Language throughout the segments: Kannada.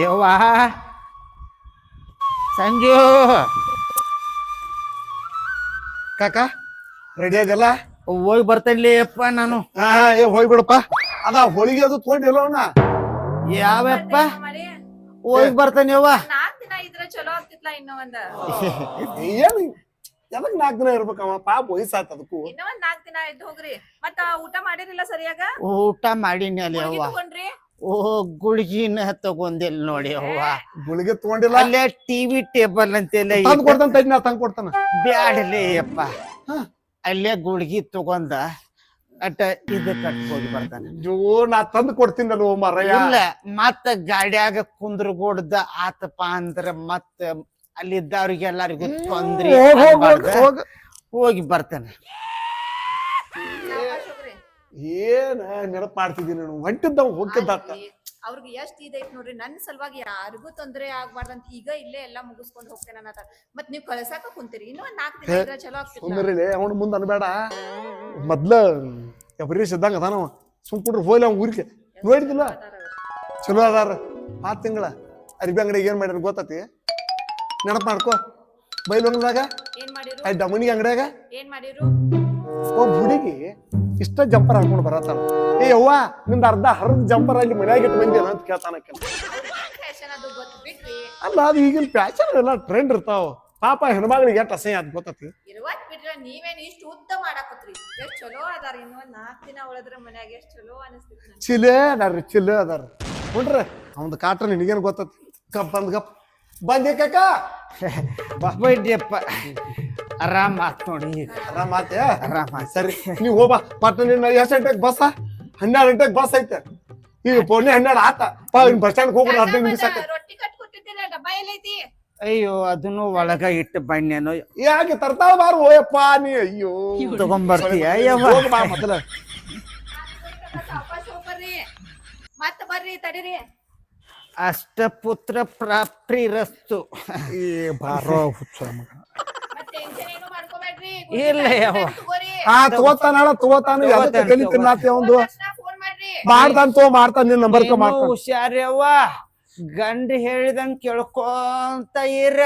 ಯವ್ವ? ಸಂಜು? ಕಾಕ ರೆಡಿ ಆಗಲ್ಲ ಹೋಗಿ ಬರ್ತೇನೆ ಅಪ್ಪ ನಾನು. ಹಾ ಏ ಹೋಗ್ಬಿಡಪ್ಪ ಅದ ಹೋಳಿಗೆ ಅದು ತೊಗೊಂಡಿಲ್ಲ ಅವನ? ಯಾವಪ್ಪ? ಹೋಗಿ ಬರ್ತೇನೆ ಯವ್ವ. ನಾಕ್ ದಿನ ಇದ್ರ ಚಲೋ ಆಗ್ತಿತ್ಲ ಇನ್ನೂ ಒಂದ? ಏನು ಎದಕ್ ನಾಲ್ಕು ದಿನ ಇರ್ಬೇಕವ ಪಾಪ ವಯಸ್ಸಾಯ್ತು ಅದಕ್ಕೂ. ಇನ್ನೂ ಒಂದ್ ನಾಕ್ ದಿನ ಇದ್ದು ಹೋಗ್ರಿ. ಮತ್ತ ಊಟ ಮಾಡಿರಿಲ್ಲ ಸರಿಯಾಗ? ಊಟ ಮಾಡೀನಿ ಅಲ್ಲಿ ಯವ್ವ. ಓ ಗುಳಿಗಿನ ತಗೊಂದಿಲ್ಲ ನೋಡಿ ಅವ್ವ. ಗುಳಿಗೆ ತಗೊಂಡಿಲ್ಲ? ಅಲ್ಲೇ ಟಿವಿ ಟೇಬಲ್ ಅಂತೆಲ್ಲ ತಂದ್ ಕೊಡ್ತಾನ ತಡಿ ನಾ ತಂದ್ ಕೊಡ್ತಾನ? ಬ್ಯಾಡಲೇ ಅಪ್ಪ ಅಲ್ಲೇ ಗುಳ್ಗಿ ತಗೊಂಡ ಅಟ್ಟ ಇದು ಕಟ್ಕೋಗಿ ಬರ್ತಾನೆ. ಜೋ ನಾ ತಂದ್ ಕೊಡ್ತೀನಲ್ಲ ಮರಯ್ಯ ಇಲ್ಲ ಮತ್ತ ಗಾಡ್ಯಾಗ ಕುಂದ್ರಗೋಡ್ದ ಆತಪ್ಪ ಅಂದ್ರ ಮತ್ತ ಅಲ್ಲಿದ್ದವ್ರಿಗೆ ಎಲ್ಲರಿಗೂ ತೊಂದ್ರೆ ಹೋಗ್ ಬರ್ತಾನೆ. ಏನ ನೆನಪ್ ಮಾಡ್ತಿದ್ದೀನಿ ನಾನು. ಹೊಂಟಿದ್ದ ಹೋಗ್ತಿದ್ದ ಆಯ್ತ್ರಿ. ಅವ್ರಿಗೆ ಎಷ್ಟ್ ಇದೈತ್ ನೋಡ್ರಿ. ನನ್ ಸಲುವಾಗಿ ಯಾರಿಗೂ ತೊಂದರೆ ಆಗ್ಬಾರ್ದಂತ ಈಗ ಇಲ್ಲೇ ಎಲ್ಲಾ ಮುಗಿಸ್ಕೊಂಡು ಹೋಗ್ತೇನೆ ಅನ್ನತ್ತ ಮತ್ ನೀವ್ ಕಳ್ಸಾಕ ಕುಂತೀರಿ. ಇನ್ನೂ ಒಂದ್ ನಾಲ್ಕು ದಿನ ಇದ್ರೆ ಚಲೋ ಆಗ್ತಿತ್ತು ಸುಂದರಿಲೆ ಅವನು ಮುಂದೆ ಅನ್ಬೇಡ. ಮೊದ್ಲ ಎಬರೀಶ್ ಇದ್ದಂಗ ಅದಾನವ ಸುಮ್ ಕುಡ್ರಿ ಹೋಯ್ಲ ಅವ್ನ ಊರಿಗೆ. ನೋಡಿದಿಲ್ಲ ಚಲೋ ಅದಾರ. ಆತ್ ತಿಂಗಳ. ಅರಿಬಿ ಅಂಗಡಿಗೆ ಏನ್ ಮಾಡ್ಯಾರ ಗೊತ್ತತಿ? ನೆನಪ್ ಮಾಡ್ಕೋ. ಬೈಲೊಂಗದಾಗ ಏನ್ ಮಾಡಿರು? ಆ ಡಮನಿಗೆ ಅಂಗಡಿಯಾಗ? ಏನ್ ಮಾಡಿರು? ಒಬ್ಬ ಹುಡುಗಿ ಇಷ್ಟ ಜಂಪರ್ ಹಾಕೊಂಡು ಬರತ್ತಾನ. ಏ ಯವ್ವ ನಿಂದ ಅರ್ಧ ಹರಿದ ಜಂಪರ್ ಅಲ್ಲಿ ಮನ್ಯಾಗ ಇಟ್ಟು ಬಂದೇನ ಅಂತ ಕೇಳ್ತಾನ ಅಲ್ಲ ಅದು ಈಗಿನ ಫ್ಯಾಷನ್ ಎಲ್ಲ ಟ್ರೆಂಡ್ ಇರ್ತಾವ. ಪಾಪ ಹೆಣ್ಮಗಳಿಗೆ ಎಷ್ಟು ಅಸಹ್ಯ ಅದ್ ಗೊತ್ತತಿ? ಇರುವತ್ ಬಿಟ್ರ ನೀವೇನ್ ಇಷ್ಟ ಉದ್ದ ಮಾಡಾಕತ್ರಿ. ಎಷ್ಟ್ ಚಲೋ ಅದಾರ ಇನ್ನೂ? ನಾಲ್ಕು ದಿನ ಉಳದ್ರ ಮನ್ಯಾಗ ಎಷ್ಟ್ ಚಲೋ ಅನಿಸ್ತಿತ್ ನನ್ಗೆ. ಚಿಲೆ ಅದಾರ್ರಿ ಚಿಲೆ ಅದಾರ ನೋಡ್ರಿ ಅವ್ನ ಕಾಟ್ರ ನಿನಗೇನು ಗೊತ್ತತಿ? ಕಪ್ ಬಂದ್ ಗಪ್. ಬಂದೆ ಕಾಕ. ಬೈಡ್ಯಪ್ಪ ಆರಾಮ್ ಆತ್ ನೋಡಿ. ಈಗ ಆರಾಮ್ ಆತೆ ಆರಾಮ್ ಆತ್. ಸರಿ ನೀವು ಹೋಗ್ಬಾ ಪಟ್ನ ನಿನ್ನ ಎಷ್ಟು ಗಂಟೆಗೆ ಬಸ್ ಹನ್ನೆರಡು ಗಂಟೆಗೆ ಬಸ್ ಐತೆ. ಈಗ ಪೊನ್ನೆ ಹನ್ನೆರಡು ಆತ. ಪಾ ಬಸ್ ಸ್ಟ್ಯಾಂಡ್ ಹೋಗ್ಬಿಡ ಹದಿನೈದು ನಿಮಿಷ ಅಯ್ಯೋ ಅದನ್ನು ಒಳಗ ಇಟ್ಟು ಬಣ್ಣೇನೋ ಯಾಕೆ ತರ್ತಾಳ ಬಾರು ಓಯಪ್ಪ ನೀ ಅಯ್ಯೋ. ತಗೊಂಬರ್ತೀಯ ಹೋಗ್ ಮೊದಲ. ಮತ್ತೆ ಮತ್ತ ಬರ್ರಿ ತಡೀರಿ. ಅಷ್ಟಪುತ್ರ ಪ್ರಾಪ್ತಿರಸ್ತು. ರಸ್ತು ಬಾರೋ ಹುಚ್ಚ ಮಗ. ಟೆನ್ಷನ್ ಏನು ಮಾಡ್ಕೋಬೇಡ್ರಿ. ಇಲ್ಲ ತಗೋತಾನ ತಿನ್ನಾತಿ ಅವಂದು. ಮಾಡ್ರಿ. ಮಾಡ್ತಾನ ತೋ ಮಾಡ್ತಾನ ನಿನ್ ನಂಬರ್ಕ ಏನು ಮಾಡ್ತಾನ. ಹುಷಾರ್ಯವ್ವ. ಗಂಡ ಹೇಳಿದಂಗ ಕೇಳ್ಕೊಂತ ಇರ.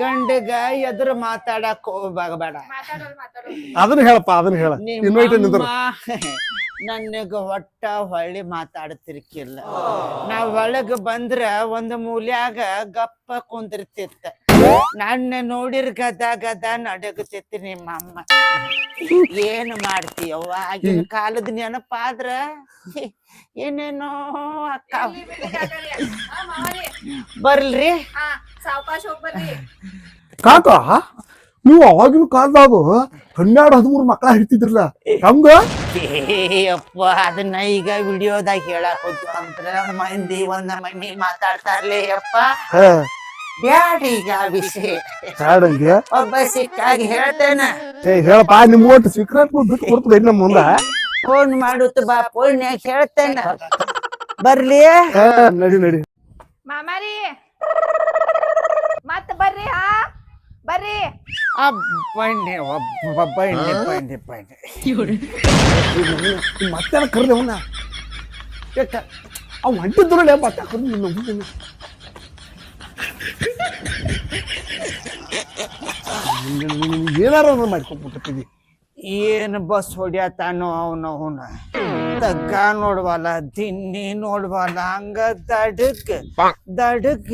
ಗಂಡಗ ಎದುರು ಮಾತಾಡಕ್ ಹೋಗ್ಬೇಡ ಮಾತಾಡೋಲ್ ಮಾತಾಡೋಲ್ ಅದನ್ನ ಹೇಳಪ್ಪ ಅದನ್ನ ಹೇಳ. ಇನ್ವೈಟ್ ನಿಂದ್ರ? ನನಗ ಹೊಟ್ಟ ಹೊಳ್ಳಿ ಮಾತಾಡ್ತಿರ್ಕಿಲ್ಲ. ನಾವ್ ಒಳಗ ಬಂದ್ರ ಒಂದ್ ಮೂಲ್ಯಾಗ ಗಪ್ಪ ಕುಂದಿರ್ತಿತ್ತ. ನನ್ನ ನೋಡಿರ್ ಗದ ಗದ ನಡಗತಿತ್ತು ನಿಮ್ಮ ಅಮ್ಮ ಏನ್ ಮಾಡ್ತೀಯವ್ವ? ಆಗಿನ ಕಾಲದ ನೆನಪಾದ್ರ ಏನೇನೋ ಅಕ್ಕ. ಬರ್ಲ್ರಿ. ಕಾಕ ನೀವು ಅವಾಗಿನ ಕಾಲದಾಗ ಹನ್ನೆರಡು ಹದಿಮೂರು ಮಕ್ಕಳ ಹಿಡ್ತಿದ್ರಲ್ಲ ಹಂಗ? ಅಪ್ಪ ಅದನ್ನ ಈಗ ವಿಡಿಯೋದಾಗ ಹೇಳಕ್ ಹೋಗ್ತು ಅಂದ್ರೆ ಮಂದಿ ಒಂದ್ ಮಂದಿ ಮಾತಾಡ್ತಾರ್ಲೇ ಅಪ್ಪ. ಬ್ಯಾಡ ಈಗ ಆ ವಿಷಯ. ಹ್ಯಾಡಂಗೆ ಒಬ್ಬ ಸಿಕ್ಕಾಗಿ ಹೇಳ್ತೇನ. ಏ ಹೇಳಪ್ಪ ನಿಮ್ ಒಟ್ಟು ಸೀಕ್ರೆಟ್ ಬಿಟ್ಟು ಕೊಡ್ತದೆ ನಮ್ಮ ಮುಂದ? ಫೋನ್ ಮಾಡುತ್ತ ಬಾ ಫೋನ್ಯಾಗ ಹೇಳ್ತೇನ. ಬರ್ಲಿ. ಏ, ನಡಿ ನಡಿ. ಮಾಮಾರಿ. ಮತ್ತ ಬರ್ರಿ ಹಾ. ಬರ್ರಿ. ಮತ್ತೆ ಕರ್ದೆ ಅವನ್ನ ಅವ್ ಹೊಂಟಿದ್ದು ನೋಡಿ ಮತ್ತೆ ಕರ್ದು ನಿನ್ನ ನಿನ್ನ ಏನಾರ ಮಾಡ್ಕೊಂಡ್ಬಿಟ್ಟಿದ್ದೀವಿ ಏನ್ ಬಸ್ ಹೊಡ್ಯಾತಾನೋ ಅವನ ಅವನ. ತಗ್ಗ ನೋಡ್ವಲ್ಲ ದಿನ್ನಿ ನೋಡ್ವಲ್ಲ ಹಂಗ ದಡಗ್ ದಡಗ್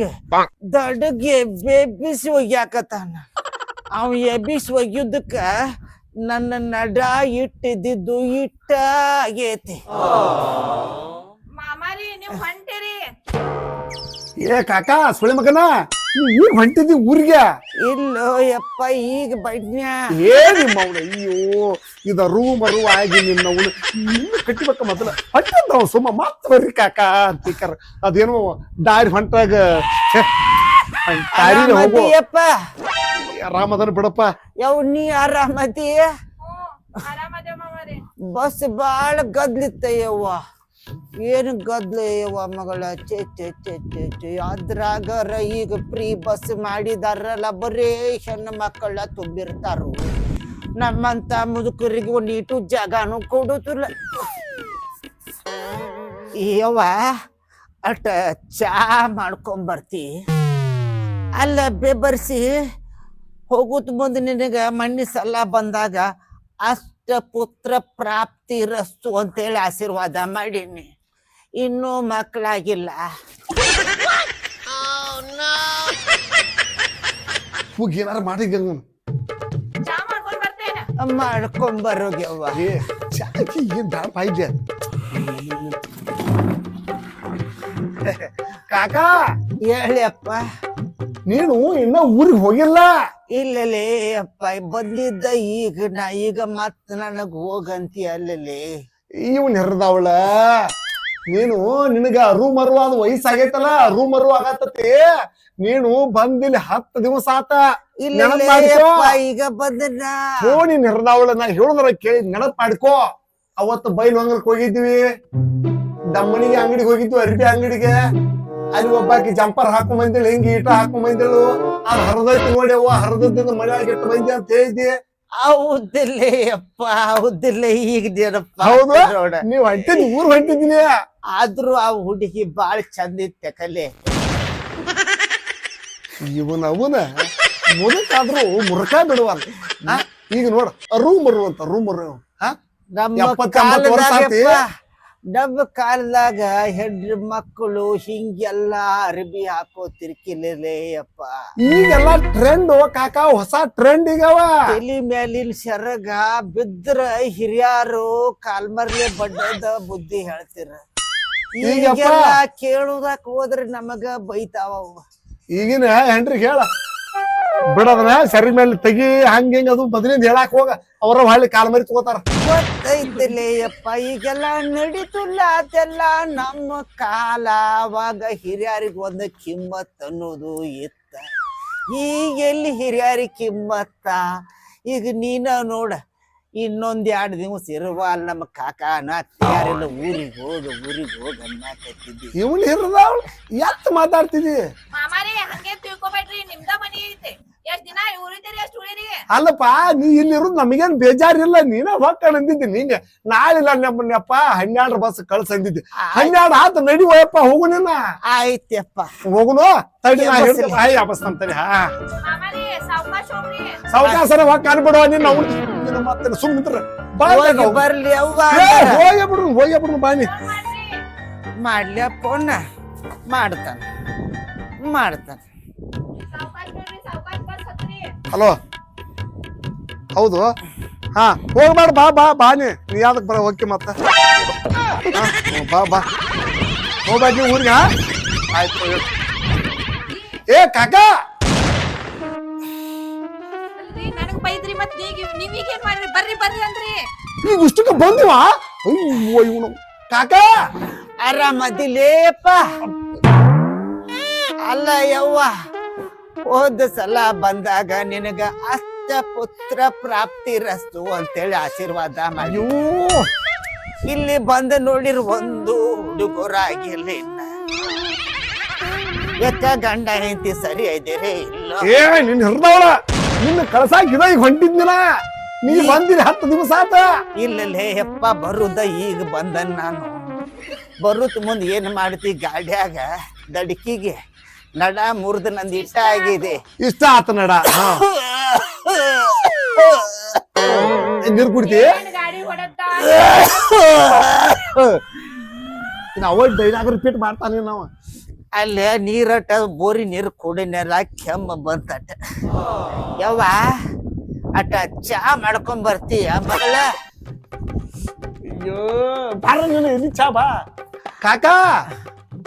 ದಡಗ್ ಬೇಬಿಸಿ ಒಗ್ಯಾಕತಾನ ಅವ ಎಬ್ಬಿಸುವ ಯುದ್ಧಕ್ಕ ನನ್ನ ನಡ ಇಟ್ಟಿದ್ದು ಇಟ್ಟ ಆಗೇತಿ. ಮಾಮಾರಿ ನೀವು ಹೊಂಟಿರಿ. ಏ ಕಾಕ ಸುಳಿ ಮಗನ ನೀ ಈಗ ಹೊಂಟಿದ್ದಿ ಊರಿಗೆ? ಇಲ್ಲೋ ಯಪ್ಪ ಈಗ ಬಡ್ನ್ಯ ಏ ನಿಮ್ಮ ಅವ್ನ ಅಯ್ಯೋ ಇದ ರೂಮ್ ಅರು ಆಗಿ ನಿನ್ನ ಅವನು ಇನ್ನು ಕಟ್ಟಿಬೇಕ ಮೊದಲ. ಹೊಂಟಿದ್ದ ಅವ ಸುಮ್ಮ ಮಾತ್ರ ಬರ್ರಿ ಕಾಕ ಅಂತಿಕರ ಅದೇನೋ ದಾರಿ ಹೊಂಟಾಗ ಛೆ, ದಾರಿಲಿ ಹೋಗೋ. ಆರಾಮದಿಯಪ್ಪ ಆರಾಮದನ ಬಿಡಪ್ಪ. ಯಾವ ನೀ ಮಾಮಾರಿ. ಬಸ್ ಬಾಳ ಗದ್ಲಿತ್ತಯ್ಯವ್ವ ಏನು ಗದ್ಲ ಯವ್ವ ಮಗಳ? ಚೆ ಚೇ ಚೆ ಚೆ ಚೆ ಅದ್ರಾಗರ ಈಗ ಫ್ರೀ ಬಸ್ ಮಾಡಿದಾರಲ್ಲ ಬರೇ ಹೆಣ್ಣು ಮಕ್ಕಳ ತುಂಬಿರ್ತಾರು. ನಮ್ಮಂತ ಮುದುಕರಿಗೆ ಒಂದು ಇಟು ಜಾಗನೂ ಕೊಡುತ್ತಿಲ್ಲ ಯವ್ವ ಅಟ ಚಾ ಮಾಡ್ಕೊಂಬರ್ತಿ ಅಲ್ಲ ಬೆಬರ್ಸಿ ಹೋಗುತ್ತ ಮುಂದೆ ನಿನಗ ಮಣ್ಣಿ ಸಲ ಬಂದಾಗ ಅಷ್ಟ ಪುತ್ರ ಪ್ರಾಪ್ತಿ ರಸ್ತು ಅಂತೇಳಿ ಆಶೀರ್ವಾದ ಮಾಡೀನಿ. ಇನ್ನೂ ಮಕ್ಕಳಾಗಿಲ್ಲ ಹೋಗಿ ಏನಾರ ಮಾಡಿ ಗಂಗನ ಚಾ ಮಾಡ್ಕೊಂಡ್ ಬರ್ತೇನೆ. ಮಾಡ್ಕೊಂಬರೋಗ್ಯವ್ವ ಏ ಚಾಕಿ ಏನ್ ದಾಳ ಪಾಯ್ದೆ ಕಾಕಾ ಹೇಳಿಯಪ್ಪ. ನೀನು ಇನ್ನ ಊರಿಗೆ ಹೋಗಿಲ್ಲ? ಇಲ್ಲಲೇ ಅಪ್ಪ ಬಂದಿದ್ದ ಈಗ ನಾ ಈಗ ಮತ್ ನನಗ್ ಹೋಗಂತಿ ಅಲ್ಲಲೇ. ಇವನ್ ಹೆರ್ದವಳ? ನೀನು ನಿನಗ ಅರು ಮರು ಅದು ವಯಸ್ಸಾಗೈತಲ್ಲ ಅರು ಮರು ಆಗತ್ತತಿ. ನೀನು ಬಂದಿಲ್ಲಿ ಹತ್ತು ದಿವಸ ಆತ. ಇಲ್ಲಲೇ ನೆನಪ್ ಮಾಡ್ಕೋ. ಅಪ್ಪ ಈಗ ಬಂದನ ಫೋನಿ ನೆರೆದವಳ ನಾ ಹೇಳುದ್ರ ಕೇಳಿ ನೆನಪ್ ಮಾಡ್ಕೋ. ಅವತ್ತು ಬೈಲ್ ಹೊಂಗಲ್ಕ್ ಹೋಗಿದ್ವಿ. ದಮ್ಮನಿಗೆ ಅಂಗಡಿಗೆ ಹೋಗಿದ್ವಿ ಅರಿಬಿ ಅಂಗಡಿಗೆ. ಅಲ್ಲಿ ಒಬ್ಬಾಕಿ ಜಂಪರ್ ಹಾಕೊಂಡ್ ಬಂದೇಳು ಹಿಂಗ ಈಟ ಹಾಕೊಂಡ್ ಬಂದೇಳು ಆ ಹರಿದೈತಿ ನೋಡಿ ಅವ್ವ ಹರಿದದಿಂದ ಮನೆಯಾಗ ಇಟ್ಟು ಬಂದಿ ಅಂತ ಹೇಳಿದ್ದೆ ಹೌದಿಲ್ಲೇ ಅಪ್ಪ ಹೌದಿಲ್ಲ ಈಗ ನೆನಪ ಹೌದು? ನೋಡ ನೀವ್ ಹೊಂಟಿದ್ ಊರ್ ಹೊಂಟಿದ್ದೀನಿ ಆದ್ರೂ ಆ ಹುಡುಗಿ ಬಾಳ ಚಂದ ಇತ್ತೆ ಕಲೆ ಇವನ ಅವನ ಮುದಕ್ಕಾದ್ರೂ ಮುರುಕ ಬಿಡುವಲ್ಲ ಆ? ಈಗ ನೋಡ ರೂಮ್ ಬರುವಂತ ಅಂತ ರೂಮರು ಇವು ಆ? ನಮ್ಮ ಎಪ್ಪತ್ತೊಂಬತ್ತು ವರ್ಷ ಆತಿ? ಕಾಲದಾಗ ನಮ್ಮ ಕಾಲದಾಗ ಹೆಣ್ಣು ಮಕ್ಕಳು ಹಿಂಗೆಲ್ಲ ಅರಬಿ ಹಾಕೋ ತಿರ್ಕಿಲೇ ಅಪ್ಪ. ಈಗೆಲ್ಲ ಟ್ರೆಂಡ್ ಕಾಕ ಹೊಸ ಟ್ರೆಂಡ್ ಈಗವ. ತಲಿ ಮೇಲಿನ ಸೆರಗ ಬಿದ್ರ ಹಿರಿಯಾರು ಕಾಲ್ಮರ್ಲೆ ಬಡ್ಡದ ಬುದ್ಧಿ ಹೇಳ್ತಿರ. ಈಗೆಲ್ಲ ಕೇಳುದಕ್ ಹೋದ್ರೆ ನಮಗ ಬೈತಾವ. ಈಗಿನ ಹೆಂಡ್ರಿಗೆ ಹೇಳ. ಬಿಡದನ ಸರಿ ಮೇಲೆ ತೆಗಿ ಹಂಗೆ ಹಿಂಗ ಅದು ಬದಲಿಂದ ಹೇಳಾಕ ಹೋಗ. ಅವರ ಹಳ್ಳಿ ಕಾಲ ಮರಿ ತಗೋತಾರ. ಗೊತ್ತೈತಿಲೇ ಅಪ್ಪ ಈಗೆಲ್ಲ ನಡೀತಿಲ್ಲ ಅದೆಲ್ಲ. ನಮ್ಮ ಕಾಲ ಅವಾಗ ಹಿರಿಯರಿಗೆ ಒಂದು ಕಿಮ್ಮತ್ ಅನ್ನೋದು ಇತ್ತ. ಈಗ ಎಲ್ಲಿ ಹಿರಿಯರಿಗೆ ಕಿಮ್ಮತ್ತ? ಈಗ ನೀನ ನೋಡ ಇನ್ನೊಂದ್ ಎರಡು ದಿವಸ ಇರುವಲ್ ನಮ್ಮ ಕಾಕಾನ ಯಾರೆಲ್ಲ ಊರಿಗೆ ಹೋಗ ಊರಿಗೆ ಹೋಗ ಅನ್ನಕತ್ತಿದ್ದಿ. ಇವನ್ ಹಿರಿದಾವ್ ಎತ್ ಮಾತಾಡ್ತಿದಿ ಮಾಮಾರಿ ಹಂಗೆ ತಿಳ್ಕೊಬೇಡ್ರಿ ನಿಮ್ದ ಮನಿ ಐತಿ ಎಷ್ಟ್ ದಿನ ಉಳಿತೀರಿ ಎಷ್ಟ್ ಉಳಿರಿ ಅಲ್ಲಪ್ಪ ನೀ ಇಲ್ಲಿರೋದು ನಮಗೇನ್ ಬೇಜಾರಿಲ್ಲ ನೀನ ಹೊಕ್ಕ ಅಂದಿದ್ದಿ ನಾಳೆ ನಾಳಿಲ್ಲ ನಮ್ಮನ್ನಪ್ಪ ಹನ್ನೆರಡು ಬಸ್ ಕಳ್ಸ ಅಂದಿದ್ದಿ ಹನ್ನೆರಡು ಆತ ನಡಿ ಹೋಯಪ್ಪ ಹೋಗು ನಿನ್ನ ಆಯ್ತಪ್ಪ ಹೋಗುನು? ತಡಿ ನಾ ಹೇಳ್ತೀನಿ. ಹಾಯ್ ವಾಪಸ್ ನಂತಡಿ ಹಾ. ಸಾವಕಾಸರ ಹೊಕ್ಕ ಅನ್ಬಿಡುವ ನಿನ್ನ ಅವ್ನು ಮತ್ತೆ ಸುಮ್ಮನೆ ನಿಂತ್ರ. ಬರ್ಲಿ ಅವ್ವ. ಬಿಡು ಹೋಗೇ ಬಿಡು ಬಾನಿ ಮಾಡ್ಲಿ ಅಪ್ಪ ಮಾಡ್ತಾನ. ಮಾಡ್ತಾನ. ಹಲೋ ಹೌದು? ಹಾ ಹೋಗ್ಬೇಡ ಬಾ ಬಾ ಬಾ ನೀ. ಯಾವ್ದಕ್ ಬರ ಹೋಗಿ ಮತ್ತೆ. ಬಾ ಬಾ. ಹೋಗ್ಬೇಡಿ ಊರಿಗೆ ಹಾ? ಆಯ್ತು. ಏ ಕಾಕ! ನನಗೆ ನನಗ್ ಬೈದ್ರಿ ಮತ್ತೆ ನೀಗ ನೀವೀಗ ಏನ್ ಮಾಡ್ರಿ ಬರ್ರಿ ಬರ್ರಿ ಅಂದ್ರಿ. ಈಗ ಇಷ್ಟಕ್ಕೆ ಬಂದಿವಾ? ಅಯ್ಯೋ ಇವನು. ಕಾಕ! ಆರಾಮದಿಲೇಪ ಅಲ್ಲ ಯವ್ವ. ಹೋದ ಸಲ ಬಂದಾಗ ನಿನಗ ಅಷ್ಟ ಪುತ್ರ ಪ್ರಾಪ್ತಿ ರಸ್ತು ಅಂತೇಳಿ ಆಶೀರ್ವಾದ ಮಾಡಿ. ಇಲ್ಲಿ ಬಂದ ನೋಡಿರ್ ಒಂದು ಹುಡುಗರಾಗಿಲ್ಲ ಇನ್ನ. ಯಾಕ ಗಂಡ ಹೆಂಡತಿ ಸರಿ ಇದ್ದೀರಿ ಇಲ್ಲ. ಏ ನಿನ್ ಹಿಡ್ದವಳ ನಿನ್ನ ಕಳ್ಸಾಕಿದ ಈಗ ಹೊಂಟಿದ್ನಿನ ನೀ ಬಂದಿರಿ ಹತ್ತು ದಿವಸ ಆತ. ಇಲ್ಲಲ್ಲೇ ಯಪ್ಪ ಬರುದ ಈಗ ಬಂದ ನಾನು. ಬರುತ್ ಮುಂದೆ ಏನ್ ಮಾಡ್ತಿ ಗಾಡ್ಯಾಗ ದಡ್ಕಿಗೆ? ನಡ ಮುರಿದು ನಂದು ಇಷ್ಟ ಆಗಿದೆ. ಇಷ್ಟ ಆತ ನಡ ನೀರು ನೀರ್ ಕುಡ್ತಿ? ಡೈಲಾಗ್ ರಿಪೀಟ್ ಮಾಡ್ತಾನೆ ನಾವ ಅಲ್ಲೇ ನೀರಟ ಬೋರಿ ನೀರು ನೆಲ ಕೆಮ್ಮ ಬಂತಟ ಯವ್ವ ಅಟ ಚಾ ಮಾಡ್ಕೊಂಡ್ ಬರ್ತೀಯ ಮಗಳ? ಅಯ್ಯೋ ಬಾರ ನೀನು ಎಲ್ಲಿ ಚಾ ಬಾ? ಕಾಕ?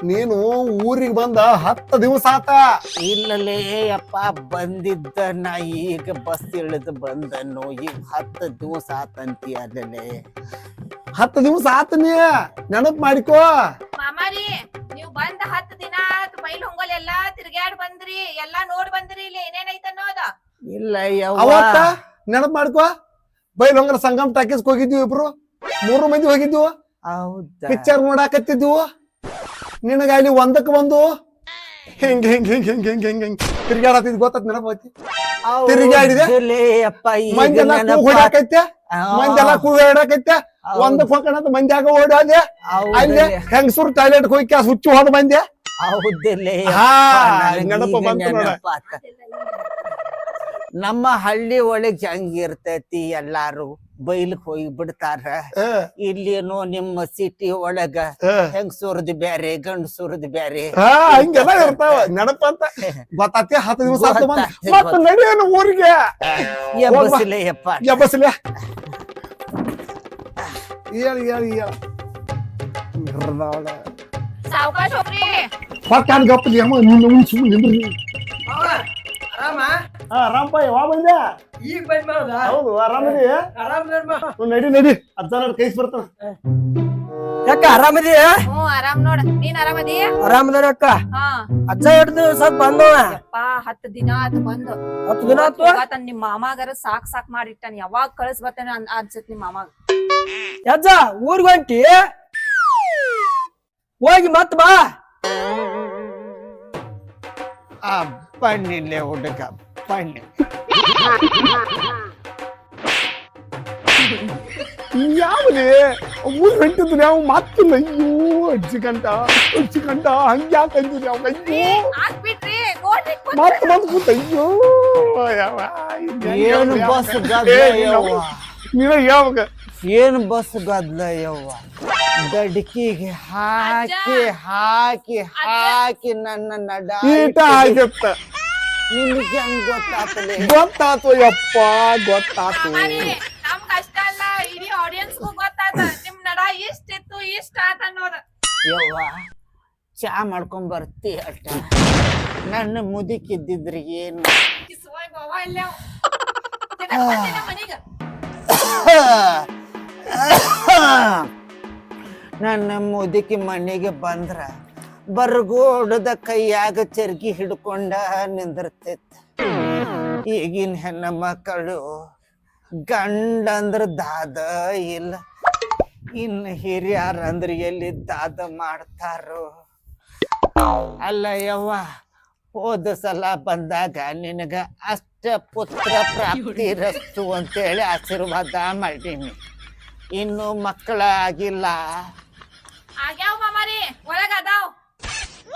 ನೀನು ಊರಿಗೆ ಬಂದ ಹತ್ತ ದಿವಸ ಆತ. ಇಲ್ಲಲೇ ಅಪ್ಪ ಬಂದಿದ್ದ ನಾ ಈಗ ಬಸ್ ಇಳಿದು ಬಂದನು. ಈಗ ಹತ್ತ ದಿವಸ ಆತಂತಿ ಅಲ್ಲಲೇ. ಹತ್ತ ದಿವಸ ಆತನೇ ನೀ ನೆನಪ್ ಮಾಡಿಕೋ. ಮಾಮಾರಿ ನೀವ್ ಬಂದ ಹತ್ತು ದಿನ ಆತ್ ಬೈಲ್ ಹೊಂಗಲ್ ಎಲ್ಲಾ ತಿರ್ಗ್ಯಾಡ್ ಬಂದ್ರಿ ಎಲ್ಲಾ ನೋಡ್ ಬಂದ್ರಿ ಇಲ್ಲಿ ಏನೇನೈತ ಅನ್ನೋದ? ಇಲ್ಲ ಯವ್ವ. ಅವತ್ತ ನೆನಪ್ ಮಾಡ್ಕೋ. ಬೈಲೊಂಗರ ಸಂಗಮ್ ಟಾಕೀಸ್ ಹೋಗಿದ್ವಿ ಇಬ್ರು. ಮೂರು ಮಂದಿ ಹೋಗಿದ್ವು. ಹೌದಾ? ಪಿಕ್ಚರ್ ನೋಡಾಕತ್ತಿದ್ವು. ನಿನಗ ಅಲ್ಲಿ ಒಂದಕ್ಕೆ ಬಂದು ಹಿಂಗ ಹಿಂಗ್ ಹಿಂಗ್ ಹಿಂಗ್ ಹಿಂಗ್ ಹಿಂಗ್ ಹಿಂಗ್? ತಿರ್ಗಾಡತ್ತಿದ್ ಗೊತ್ತತ್ ನೆನಪೈತಿ ತಿರುಗಾಡಿದೆ ಮಂದೆಲ್ಲ ಆ, ಮಂದೆಲ್ಲ ಹೌದು. ಒಂದಕ್ಕೆ ಹೋಗೋಣ ಮಂದ್ಯಾಗ ಓಡಾದೆ? ಅಲ್ಲಿ ಹೆಂಗಸೂರ್ ಟಾಯ್ಲೆಟ್ ಹೋಗಿ ಕ್ಯಾಸ್ ಹುಚ್ಚು ಹೋದ ಮಂದ್ಯ? ಹೌದಲ್ಲಯ್ಯಪ್ಪ, ನೆನಪು ಬಂತು ನೋಡ. ನಮ್ಮ ಹಳ್ಳಿ ಒಳಗೆ ಹೆಂಗಿರ್ತೈತಿ ಎಲ್ಲಾರು? ಬೈಲ್ಕ್ ಹೋಗಿ ಬಿಡ್ತಾರ. ಇಲ್ಲೇನೋ ನಿಮ್ಮ ಸಿಟಿ ಒಳಗ ಹೆಂಗ್ ಸುರದ್ ಬ್ಯಾರೆ ಗಂಡಸೂರ್ದ್ ಬ್ಯಾರೆ. ಹೇಳಿ ಹಿಂಗೆಲ್ಲ ಇರ್ತಾವ. ನೆನಪಂತ ಗೊತ್ತಾತಿ ಹತ್ತು ದಿವಸ ಮತ್ತ ನಡೆಯೇನು ಊರಿಗೆ. ಎಬ್ಬಸಿಲೆಯಪ್ಪ ಎಬ್ಬಸ್ಲೆ ಹೇಳಿ ಹೇಳಿ ಹೇಳ. ಸಾವ್ಕಾಶ ಹೋಗ್ರಿ. ನಿನ್ನ ಸುಮ್ಮನೆ ನಿಂದ್ರಿ. ಆರಾಮ? ಹಾ ರಾಮಪ್ಪ ಯಾವ ಬಂದೆ? ಈಗ ಬಂದ್ ಮಾಡೋದ? ಹೌದು ಆರಾಮದಿ ಆರಾಮ್ ನಡ್ಮ ಹ್ಮ್, ನಡಿ ನಡಿ. ಅಜ್ಜ ನೋಡಿ ಕೈಸ್ ಬರ್ತಾನ ಯಾಕ ಆರಾಮದಿ ಹ್ಞೂ ಆರಾಮ್ ನೋಡ. ನೀನ್ ಆರಾಮದಿ ಆರಾಮದ ಅಕ್ಕ ಹಾ. ಅಜ್ಜ ಹಿಡ್ದು ಸ್ವಲ್ಪ ಬಂದವ ಪಾ ಹತ್ತು ದಿನ ಆತು ಬಂದು. ಹತ್ತು ದಿನ ಆತು ತನ್ ನಿಮ್ ಮಾಮಾಗರ ಸಾಕ್ ಸಾಕ್ ಮಾಡಿಟ್ಟಾನ. ಯಾವಾಗ ಕಳ್ಸ್ ಬರ್ತೇನೆ ಅನ್ಸತ್ ನಿಮ್ ಮಾಮಾಗ. ಅಜ್ಜ ಊರ್ಗ್ ಹೊಂಟಿ? ಹೋಗಿ ಮತ್ ಬಾ. ಆ ಬನ್ನಿಲೆ ಹುಡುಗ ಬನ್ನಿ ಯಾವನೇ? ಊರ್ ನಾವು ಮಾತಿಲ್ಲ. ಅಯ್ಯೋ ಅಜ್ಜಿ ಗಂಟ ಅಜ್ಜಿ ಗಂಟ ಹಂಗ್ಯಾಕ ಅಂದಿರಿ ಅವ್ ಅಯ್ಯೋ. ಆಗ್ಬಿಟ್ರಿ ನೋಡ್ರಿ ಮತ್ ಬಂದ್ ಕೂತ. ಅಯ್ಯೋ ಏನು ಬಸ್ ಯಾವಾಗ ಏನು ಬಸ್ ಗದ್ಲ ಯವ್ವ? ಗಡ್ಕಿಗೆ ಹಾಕಿ ಹಾಕಿ ಹಾಕಿ ನನ್ನ ನಡ ಈಟ ಆಗತ್ತ ನಿನಗೆ ಹಂಗ್ ಗೊತ್ತಾತಲೆ ಗೊತ್ತಾತು ಯಪ್ಪ ಗೊತ್ತಾತು. ನಮ್ಗ್ ಅಷ್ಟ ಅಲ್ಲ ಇಡೀ ಆಡಿಯನ್ಸ್ ಗೊತ್ತಾತ. ನಿಮ್ ನಡ ಇಷ್ಟ ಇತ್ತು ಇಷ್ಟ ಆತ ಅನ್ನೋದ. ಯವ್ವ ಚಾ ಮಾಡ್ಕೊಂಡ್ ಬರ್ತಿ ಅಷ್ಟ ನನ್ನ ಮುದುಕಿದ್ದಿದ್ರಿ ಏನು? ನನ್ನ ಮುದುಕಿ ಮನೆಗೆ ಬಂದ್ರ ಬರ್ಗೋಡದ ಕೈಯಾಗ ಚರ್ಗಿ ಹಿಡ್ಕೊಂಡ ನಿಂದಿರ್ತಿತ್ತು ಈಗಿನ ಹೆಣ್ಣ ಮಕ್ಕಳು ಗಂಡ ಅಂದ್ರ ದಾದ ಇಲ್ಲ ಇನ್ನು ಹಿರಿಯಾರ ಅಂದ್ರ ಎಲ್ಲಿ ದಾದ ಮಾಡ್ತಾರೋ. ಅಲ್ಲ ಯವ್ವ, ಹೋದ ಸಲ ಬಂದಾಗ ನಿನಗ ಅಷ್ಟ ಪುತ್ರ ಪ್ರಾಪ್ತಿ ರಸ್ತು ಅಂತೇಳಿ ಆಶೀರ್ವಾದ ಮಾಡೀನಿ. ಇನ್ನು ಮಕ್ಕಳ ಆಗಿಲ್ಲ ಆಗ್ಯಾವ ಮಾಮಾರಿ, ಒಳಗ ಅದಾವ್.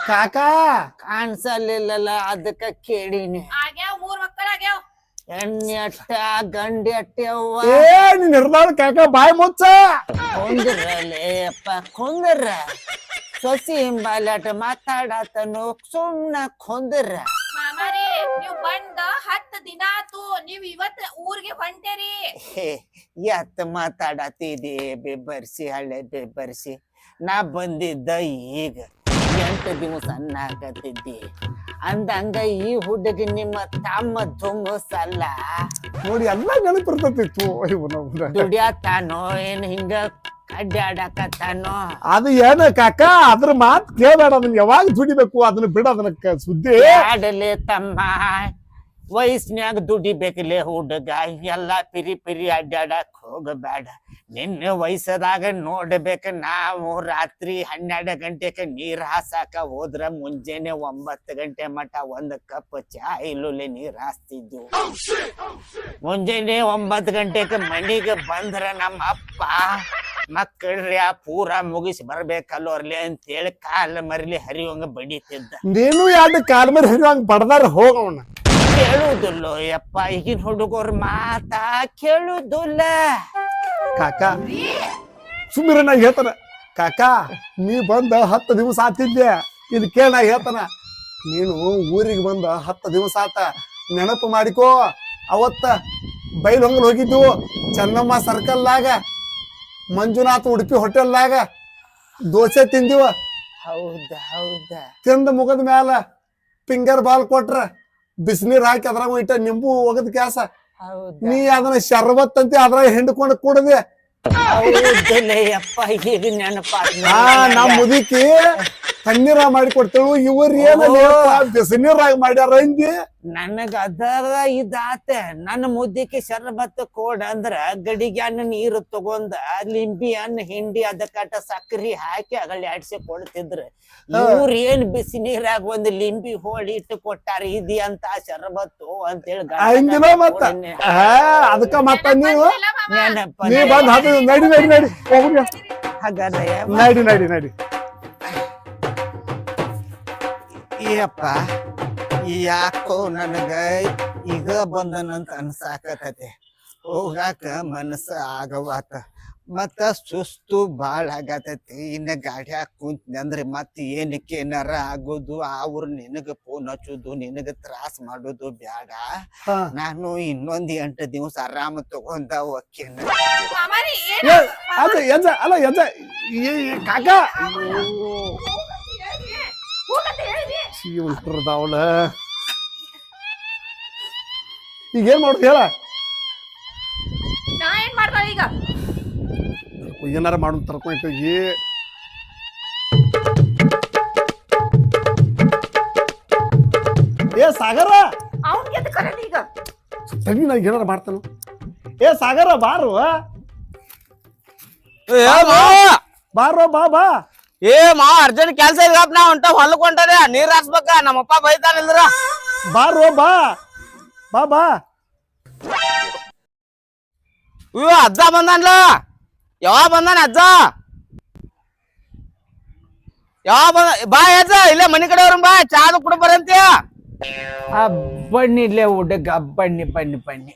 ಕಾಕಾ? ಕಾಣಿಸಲಿಲ್ಲಲ್ಲ ಅದಕ್ಕ ಕೇಳೀನಿ. ಆಗ್ಯಾವ ಮೂರ್ ಮಕ್ಕಳ ಆಗ್ಯಾವ. ಹೆಣ್ಣಿ ಅಟ್ಟ ಗಂಡಿ ಅಟ್ಟೆವ್ವ ಏ ನೀನ್ ಹಿಡ್ದಾಳ ಕಾಕಾ ಬಾಯ್ ಮುಚ್ಚ. ಕುಂದ್ರಲೇಪ್ಪ ಕುಂದ್ರ. ಸೊಸಿ ಹಿಂಬಾಲಾಟ ಮಾತಾಡತನು ಸುಮ್ನ ಕುಂದ್ರ. ಮಾಮಾರಿ ನೀವ್ ಬಂದ ಹತ್ತು ದಿನ ಆತು ನೀವ್ ಇವತ್ ಊರಿಗೆ ಹೊಂಟೇರಿ. ಹೇ ಎತ್ತ ಮಾತಾಡತಿದಿ ಬೆಬ್ಬರ್ಸಿ ಹಳೆ ಬೆಬ್ಬರ್ಸಿ. ನಾ ಬಂದಿದ್ದ ಈಗ. ಎಂಟು ದಿವಸ ಆಗತ್ತಿದ್ದಿ ಅಂದಂಗ ಈ ಹುಡ್ಗೆ ನಿಮ್ಮ ತಮ್ಮ ಧುಮ್ಮಸಲ್ಲ ನೋಡಿ ಎಲ್ಲ ಅಯ್ಯೋ ನಾವು ದುಡಿಯತ್ತಾನೋ ಏನ್ ಹಿಂಗ ಅಡ್ಡಾಡಕತ್ತಾನೋ ಅದು ಏನ ಕಾಕ ಅದ್ರ ಮಾತ್ ಕೇಳಬೇಡ ಅದನ್ನ ಯಾವಾಗ ದುಡಿಬೇಕು ಅದನ್ನ ಬಿಡ ಅದನ್ನ ಕ- ಸುದ್ದಿ. ಆಡಲೆ ತಮ್ಮ ವಯಸ್ನ್ಯಾಗ ದುಡಿಬೇಕಲೆ ಹುಡುಗ ಎಲ್ಲ ಪಿರಿ ಪಿರಿ ಅಡ್ಡಾಡಕ್ ಹೋಗಬೇಡ. ನಿನ್ನ ವಯಸ್ಸದಾಗ ನೋಡ್ಬೇಕ ನಾವು ರಾತ್ರಿ ಹನ್ನೆರಡು ಗಂಟೆಕ ನೀರ್ ಹಾಸಾಕ ಹೋದ್ರ ಮುಂಜಾನೆ ಒಂಬತ್ತು ಗಂಟೆ ಮಟ ಒಂದ್ ಕಪ್ ಚಾ ಇಲ್ಲುಲೆ ನೀರ್ ಹಾಸ್ತಿದ್ವು. ಮುಂಜಾನೆ ಒಂಬತ್ತು ಗಂಟೆಕ ಮನಿಗೆ ಬಂದ್ರ ನಮ್ಮ ಅಪ್ಪ ಮಕ್ಕಳ್ರಿ ಪೂರ ಮುಗಿಸಿ ಬರ್ಬೇಕಲ್ಲೋರ್ಲಿ ಅಂತೇಳಿ ಕಾಲ ಮರಿಲಿ ಹರಿವಂಗ ಬಡಿತಿದ್ದ. ನೀನು ಎರಡು ಕಾಲ್ ಮೇಲೆ ಹಿರಿಯಂಗ್ ಬಡದಾರ ಹೋಗೋಣ ಕೇಳುದಿಲ್ಲ ಯಪ್ಪ ಈಗಿನ ಹುಡುಗರು ಮಾತಾ ಕೇಳುದಿಲ್ಲ. ಕಾಕ ಸುಮ್ಮಿರ ನಾ ಹೇಳ್ತಾನ. ಕಾಕ ನೀ ಬಂದ ಹತ್ತು ದಿವಸ ಆತಿದ್ದೆ ಇದು ಕೇಳ ನಾ ಹೇಳ್ತಾನ. ನೀನು ಊರಿಗೆ ಬಂದ ಹತ್ತು ದಿವಸ ಆತ. ನೆನಪು ಮಾಡಿಕೋ. ಅವತ್ತ ಬೈಲ್ ಹೊಂಗಲ್ ಹೋಗಿದ್ವು. ಚೆನ್ನಮ್ಮ ಸರ್ಕಲ್ದಾಗ ಮಂಜುನಾಥ್ ಉಡುಪಿ ಹೋಟೆಲ್ದಾಗ ದೋಸೆ ತಿಂದಿವ. ಹೌದ ಹೌದ? ತಿಂದ ಮುಗದ ಮ್ಯಾಲ ಫಿಂಗರ್ ಬಾಲ್ ಕೊಟ್ರ ಬಿಸಿನೀರ್ ಹಾಕಿ ಅದ್ರಾಗ ಇಟ್ಟ ನಿಂಬು ಒಗದ ಕ್ಯಾಸ ನೀ ಅದನ್ನ ಶರ್ಬತ್ ಅಂತ ಅದ್ರ ಹಿಂಡ್ಕೊಂಡು ಕುಡದೆ. ಹೌದಲ್ಲ ಯಪ್ಪ ಈಗ ನೆನಪ ನಾ ನಮ್ ಮುದುಕಿ ತಣ್ಣೀರ ಮಾಡಿ ಕೊಡ್ತೇಳು ಇವ್ರ ಏನ ಬಿಸಿನೀರಾಗ ಮಾಡ್ಯಾರ ಅಂದಿ? ನನಗ ಅದರ ಇದಾತೆ. ನನ್ನ ಮುದ್ದಿಗೆ ಶರಬತ್ ಕೋಡ್ ಅಂದ್ರ ಗಡಿಗೆ ಅನ್ನ ನೀರು ತಗೊಂಡ ಲಿಂಬಿ ಅನ್ನ ಹಿಂಡಿ ಅದಕ್ಕಟ ಸಕ್ಕರಿ ಹಾಕಿ ಅಗಳ ಆಡ್ಸಿ ಕೊಡ್ತಿದ್ರು. ಇವ್ರ ಏನ್ ಬಿಸಿ ನೀರಾಗ ಒಂದ್ ಲಿಂಬಿ ಹೋಳಿ ಇಟ್ಟು ಕೊಟ್ಟಾರ ಇದಿ ಅಂತ ಶರಬತ್ತು ಅಂತ ಹೇಳಿ ಹಂಗಿನ ಮತ್ತ? ಆ, ಅದಕ್ಕ ಮತ್ತ ನೀವು? ನೆನಪ ನೀ ಬಂದ್ ಹತ್ತು ನಡಿ ನಡಿ ನಡಿ. ಹೋಗ್ರಿ. ಹಾಗಾದ್ರೆ ನಡಿ ನಡಿ ನಡಿ. ಏಪ್ಪ ಯಾಕೋ ನನಗ ಈಗ ಬಂದನಂತ ಅನ್ಸಾಕತತೆ ಹೋಗಾಕ ಮನಸ್ಸ ಆಗವಾತ ಮತ್ತ ಸುಸ್ತು ಭಾಳ ಆಗತೈತಿ ಇನ್ನ ಗಾಡ್ಯಾಗ ಕುಂತ್ನಿ ಅಂದ್ರೆ ಮತ್ ಏನಕ್ಕೆ ಏನಾರ ಆಗೋದು ಅವ್ರು ನಿನಗ ಫೋನ್ ಹಚ್ಚೋದು ನಿನಗ ತ್ರಾಸ್ ಮಾಡೋದು ಬ್ಯಾಡ ನಾನು ಇನ್ನೊಂದ್ ಎಂಟು ದಿವಸ ಆರಾಮ ತಗೊಂಡ ಯಜ ಅಲ್ಲ ಕಾಕ ಹೇಳಿದಿ. ಜೀವನದಾವಳ ಈಗ ಏನ್ ಮಾಡುದು ಹೇಳ? ನಾ ಏನ್ ಮಾಡ್ದ ಈಗ? ಏನಾರ ಮಾಡು ತರ್ಕೊಂಡ್ ಹೋಗಿ ಏ ಸಾಗರ! ಅವ್ನ್ ಎದ್ ಕರೆದಿ ಈಗ? ತಗಿ ನಾ ಏನಾರ ಮಾಡ್ತಾನ. ಏ ಸಾಗರ ಬಾರು. ಬಾರೋ ಬಾ ಬಾ. ಏ ಮಾ ಅರ್ಜೆಂಟ್ ಕೆಲಸ ಇದ್ರಪ್ಪ ನಾ ಹೊಂಟ ಹೊಲಕ್ ನೀರ್ ಹಾಸ್ಬೇಕ ನಮ್ಮಪ್ಪ ಬೈತಾನಿಲ್ದ್ರ ಬಾರೋ ಬಾ ಬಾ. ಬಾ ಇವ ಅಜ್ಜ ಬಂದನ್ಲ. ಯಾವ ಬಂದಾನ ಅಜ್ಜ? ಯಾವ ಬಂದ ಬಾ ಅಜ್ಜ ಇಲ್ಲೇ ಮನಿ ಕಡೆ ಅವ್ರ ಬಾ ಚಾದು ಕುಡ ಬರಂತೀಯ. ಆ ಇಲ್ಲೇ ಹುಡುಗ ಬನ್ನಿ ಬನ್ನಿ ಬನ್ನಿ.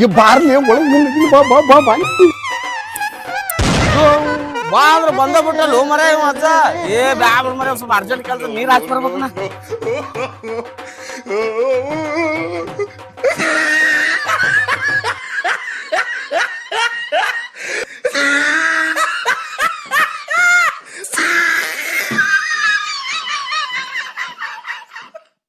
ಈ ಬಾರ್ಲಿ ಒಳಗೆ ಬಾ ಬಾ ಬಾ ಬಾ. ಬಾ ಅಂದ್ರ ಬಂದ ಬಿಟ್ಟಲ್ಲ ಮರ ಅಜ್ಜ. ಏ ಬ್ಯಾಬ್ರ ಮರ ಸ್ವಲ್ಪ ಅರ್ಜೆಂಟ್ ಕೆಲಸ ನೀರ್ ಹಾಕ್ಸ್ ಬರ್ಬೇಕನ.